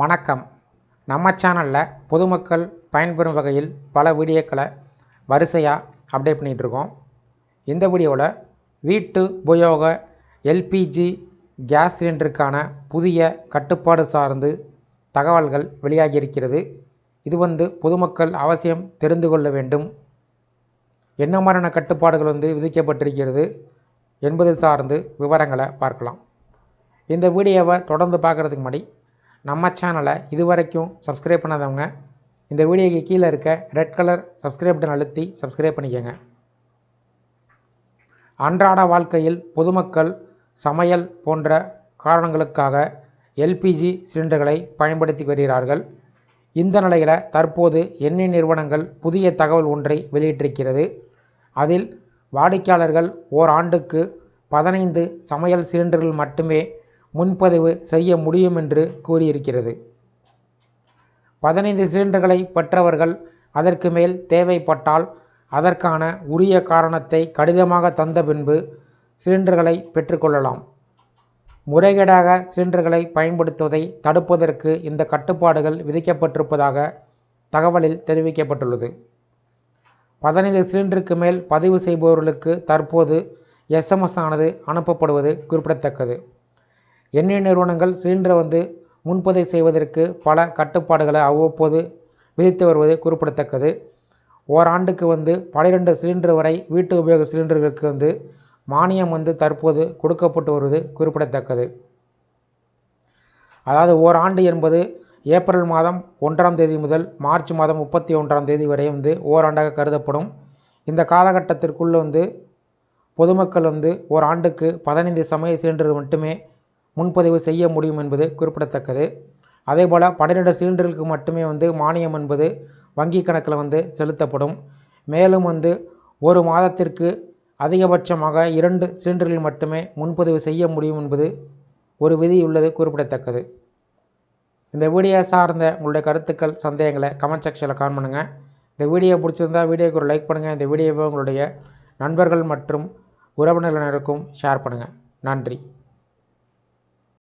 வணக்கம். நம்ம சேனலில் பொதுமக்கள் பயன்பெறும் வகையில் பல வீடியோக்களை வரிசையாக அப்டேட் பண்ணிகிட்ருக்கோம் இந்த வீடியோவில் வீட்டு உபயோக எல்பிஜி கேஸ் சிலிண்டருக்கான புதிய கட்டுப்பாடு சார்ந்து தகவல்கள் வெளியாகியிருக்கிறது இது வந்து பொதுமக்கள் அவசியம் தெரிந்து கொள்ள வேண்டும். என்ன மாதிரியான கட்டுப்பாடுகள் வந்து விதிக்கப்பட்டிருக்கிறது என்பது சார்ந்து விவரங்களை பார்க்கலாம். இந்த வீடியோவை தொடர்ந்து பார்க்குறதுக்கு முன்னாடி நம்ம சேனலை இது வரைக்கும் சப்ஸ்கிரைப் பண்ணாதவங்க இந்த வீடியோக்கு கீழே இருக்க ரெட் கலர் சப்ஸ்கிரைப் பட்டன் அழுத்தி சப்ஸ்கிரைப் பண்ணிக்கோங்க. அன்றாட வாழ்க்கையில் பொதுமக்கள் சமையல் போன்ற காரணங்களுக்காக எல்பிஜி சிலிண்டர்களை பயன்படுத்தி வருகிறார்கள். இந்த நிலையில் தற்போது எண்ணெய் நிறுவனங்கள் புதிய தகவல் ஒன்றை வெளியிட்டிருக்கிறது. அதில் வாடிக்கையாளர்கள் ஓராண்டுக்கு பதினைந்து சமையல் சிலிண்டர்கள் மட்டுமே முன்பதிவு செய்ய முடியும் என்று கூறியிருக்கிறது. பதினைந்து சிலிண்டர்களை பெற்றவர்கள் அதற்கு மேல் தேவைப்பட்டால் அதற்கான உரிய காரணத்தை கடிதமாக தந்த பின்பு சிலிண்டர்களை பெற்றுக்கொள்ளலாம். முறைகேடாக சிலிண்டர்களை பயன்படுத்துவதை தடுப்பதற்கு இந்த கட்டுப்பாடுகள் விதிக்கப்பட்டிருப்பதாக தகவலில் தெரிவிக்கப்பட்டுள்ளது. பதினைந்து சிலிண்டருக்கு மேல் பதிவு செய்பவர்களுக்கு தற்போது எஸ்எம்எஸ் ஆனது அனுப்பப்படுவது குறிப்பிடத்தக்கது. எண்ணெய் நிறுவனங்கள் சிலிண்டரை வந்து முன்பதிவு செய்வதற்கு பல கட்டுப்பாடுகளை அவ்வப்போது விதித்து வருவது குறிப்பிடத்தக்கது. ஓராண்டுக்கு வந்து பனிரெண்டு சிலிண்டர் வரை வீட்டு உபயோக சிலிண்டர்களுக்கு வந்து மானியம் வந்து தற்போது கொடுக்கப்பட்டு வருவது குறிப்பிடத்தக்கது. அதாவது ஓராண்டு என்பது ஏப்ரல் மாதம் ஒன்றாம் தேதி முதல் மார்ச் மாதம் முப்பத்தி ஒன்றாம் தேதி வரை வந்து ஓராண்டாக கருதப்படும். இந்த காலகட்டத்திற்குள்ளே வந்து பொதுமக்கள் வந்து ஓராண்டுக்கு பதினைந்து சமய சிலிண்டர் மட்டுமே முன்பதிவு செய்ய முடியும் என்பது குறிப்பிடத்தக்கது. அதேபோல் பன்னிரெண்டு சிலிண்டர்களுக்கு மட்டுமே வந்து மானியம் என்பது வங்கி கணக்கில் வந்து செலுத்தப்படும். மேலும் வந்து ஒரு மாதத்திற்கு அதிகபட்சமாக இரண்டு சிலிண்டர்கள் மட்டுமே முன்பதிவு செய்ய முடியும் என்பது ஒரு விதி உள்ளது குறிப்பிடத்தக்கது. இந்த வீடியோ சார்ந்த உங்களுடைய கருத்துக்கள் சந்தேகங்களை கமெண்ட் செக்ஷனில் கான் பண்ணுங்கள் இந்த வீடியோ பிடிச்சிருந்தா வீடியோக்கு ஒரு லைக் பண்ணுங்கள் இந்த வீடியோவை உங்களுடைய நண்பர்கள் மற்றும் உறவினர்களினருக்கும் ஷேர் பண்ணுங்கள் நன்றி.